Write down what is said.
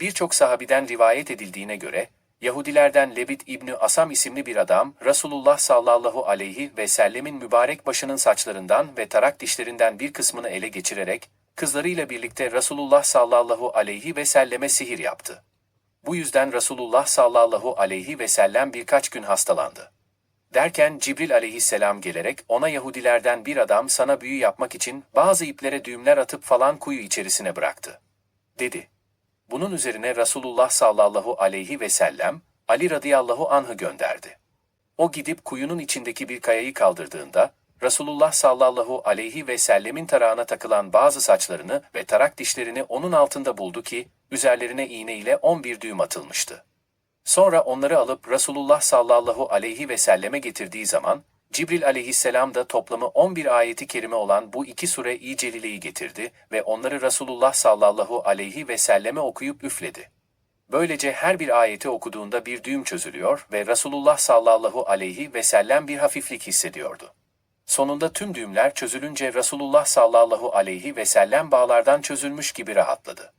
Birçok sahabiden rivayet edildiğine göre, Yahudilerden Lebit İbni Asam isimli bir adam, Resulullah sallallahu aleyhi ve sellemin mübarek başının saçlarından ve tarak dişlerinden bir kısmını ele geçirerek, kızlarıyla birlikte Resulullah sallallahu aleyhi ve selleme sihir yaptı. Bu yüzden Resulullah sallallahu aleyhi ve sellem birkaç gün hastalandı. Derken Cibril aleyhisselam gelerek ona Yahudilerden bir adam sana büyü yapmak için bazı iplere düğümler atıp falan kuyu içerisine bıraktı. Dedi. Bunun üzerine Resulullah sallallahu aleyhi ve sellem Ali radıyallahu anh'ı gönderdi. O gidip kuyunun içindeki bir kayayı kaldırdığında Resulullah sallallahu aleyhi ve sellemin tarağına takılan bazı saçlarını ve tarak dişlerini onun altında buldu ki üzerlerine iğne ile 11 düğüm atılmıştı. Sonra onları alıp Resulullah sallallahu aleyhi ve selleme getirdiği zaman, Cibril aleyhisselam da toplamı 11 ayeti kerime olan bu iki sure-i celileyi getirdi ve onları Resulullah sallallahu aleyhi ve selleme okuyup üfledi. Böylece her bir ayeti okuduğunda bir düğüm çözülüyor ve Resulullah sallallahu aleyhi ve sellem bir hafiflik hissediyordu. Sonunda tüm düğümler çözülünce Resulullah sallallahu aleyhi ve sellem bağlardan çözülmüş gibi rahatladı.